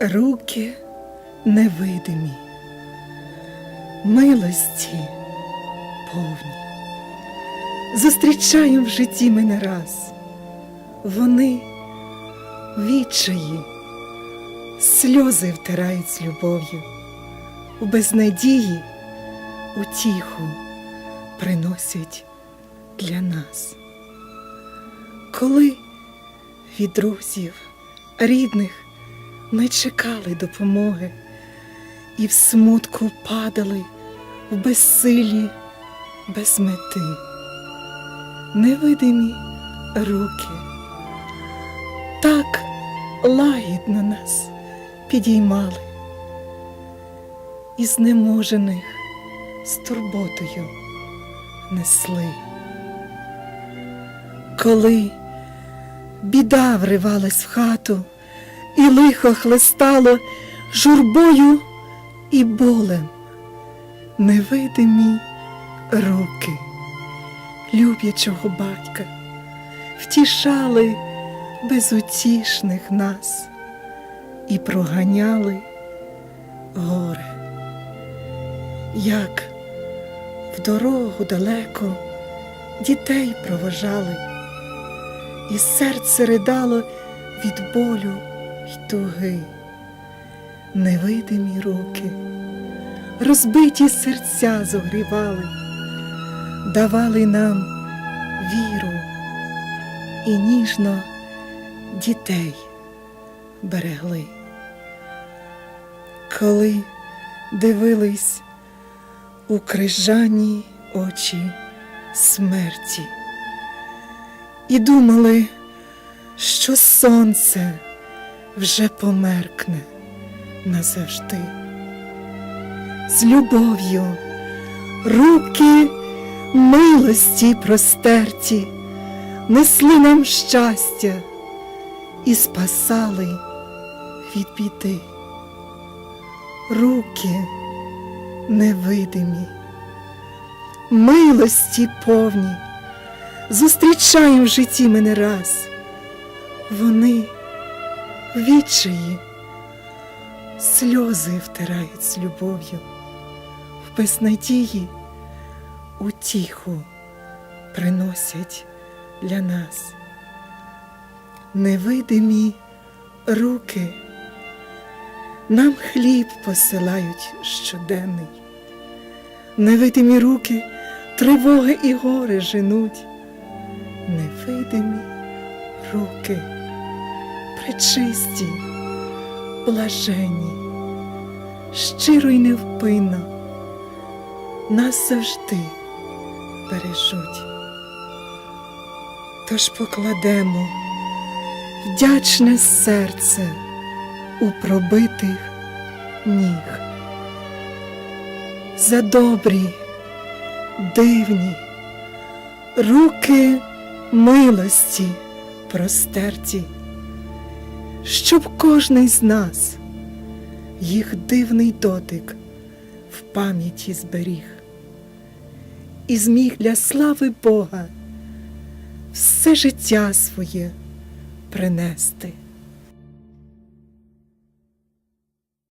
руки невидимі, милості повні. Зустрічаю в житті мене раз. Вони відчаї, сльози втирають з любов'ю, у безнадії утіху приносять для нас. Коли від друзів, рідних ми чекали допомоги і в смутку падали в безсилі без мети, невидимі руки так лагідно нас підіймали, і знеможених з турботою несли. Коли біда вривалась в хату, і лихо хлестало журбою і болем, невидимі руки люблячого батька втішали безутішних нас і проганяли горе, як в дорогу далеко дітей провожали, і серце ридало від болю туги, невидимі руки, розбиті серця зогрівали, давали нам віру і ніжно дітей берегли. Коли дивились у крижані очі смерті і думали, що сонце вже померкне назавжди. З любов'ю руки милості простерті несли нам щастя і спасали від біди. Руки невидимі, милості повні, зустрічаємо в житті мене раз. Вони відчаї сльози втирають з любов'ю, в безнадії утіху приносять для нас. Невидимі руки нам хліб посилають щоденний. Невидимі руки тривоги і гори женуть. Невидимі руки пречисті, блаженні, щиро й невпинно нас завжди бережуть. Тож покладемо вдячне серце у пробитих ніг. За добрі, дивні руки милості простерті, щоб кожний з нас їх дивний дотик в пам'яті зберіг і зміг для слави Бога все життя своє принести.